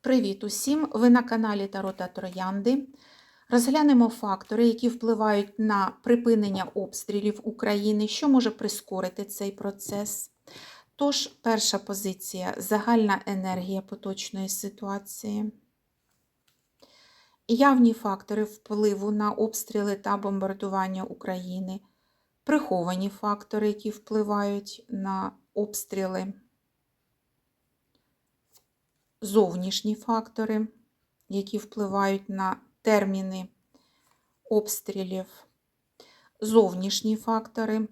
Привіт усім! Ви на каналі Таро та Троянди. Розглянемо фактори, які впливають на припинення обстрілів України, що може прискорити цей процес. Тож, перша позиція загальна енергія поточної ситуації. Явні фактори впливу на обстріли та бомбардування України, приховані фактори, які впливають на обстріли зовнішні фактори, які впливають на терміни обстрілів, зовнішні фактори,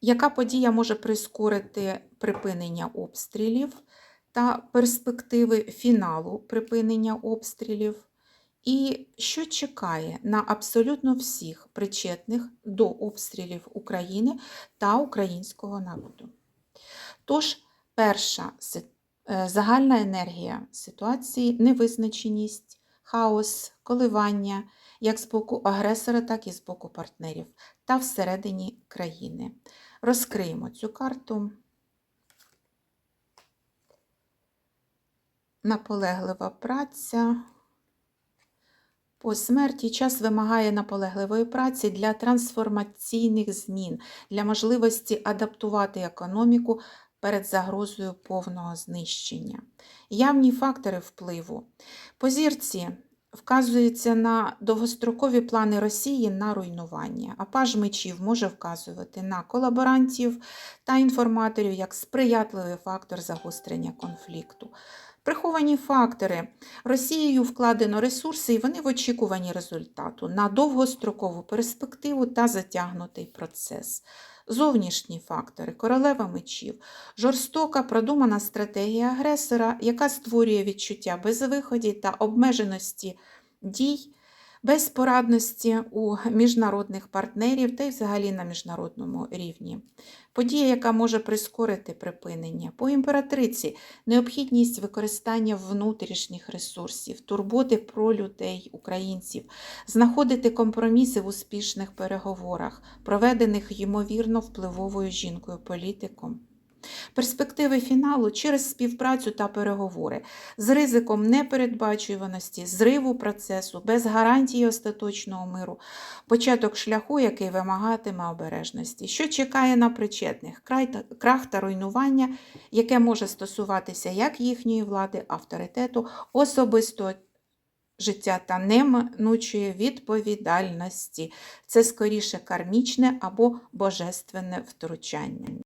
яка подія може прискорити припинення обстрілів та перспективи фіналу припинення обстрілів, і що чекає на абсолютно всіх причетних до обстрілів України та українського народу. Тож, перша е, загальна енергія ситуації, невизначеність, хаос, коливання як з боку агресора, так і з боку партнерів та всередині країни. Розкриємо цю карту. Наполеглива праця. По смерті час вимагає наполегливої праці для трансформаційних змін, для можливості адаптувати економіку перед загрозою повного знищення. Явні фактори впливу. По зірці вказується на довгострокові плани Росії на руйнування, а паж мечів може вказувати на колаборантів та інформаторів як сприятливий фактор загострення конфлікту. Приховані фактори. Росією вкладено ресурси, і вони в очікуванні результату на довгострокову перспективу та затягнутий процес. Зовнішні фактори, королева мечів, жорстока продумана стратегія агресора, яка створює відчуття безвиході та обмеженості дій, безпорадності у міжнародних партнерів та й взагалі на міжнародному рівні. Подія, яка може прискорити припинення. По імператриці необхідність використання внутрішніх ресурсів, турботи про людей, українців, знаходити компроміси в успішних переговорах, проведених ймовірно впливовою жінкою політиком. Перспективи фіналу через співпрацю та переговори з ризиком непередбачуваності, зриву процесу, без гарантії остаточного миру, початок шляху, який вимагатиме обережності, що чекає на причетних крах та руйнування, яке може стосуватися як їхньої влади, авторитету, особистого життя та неминучої відповідальності. Це скоріше кармічне або божественне втручання.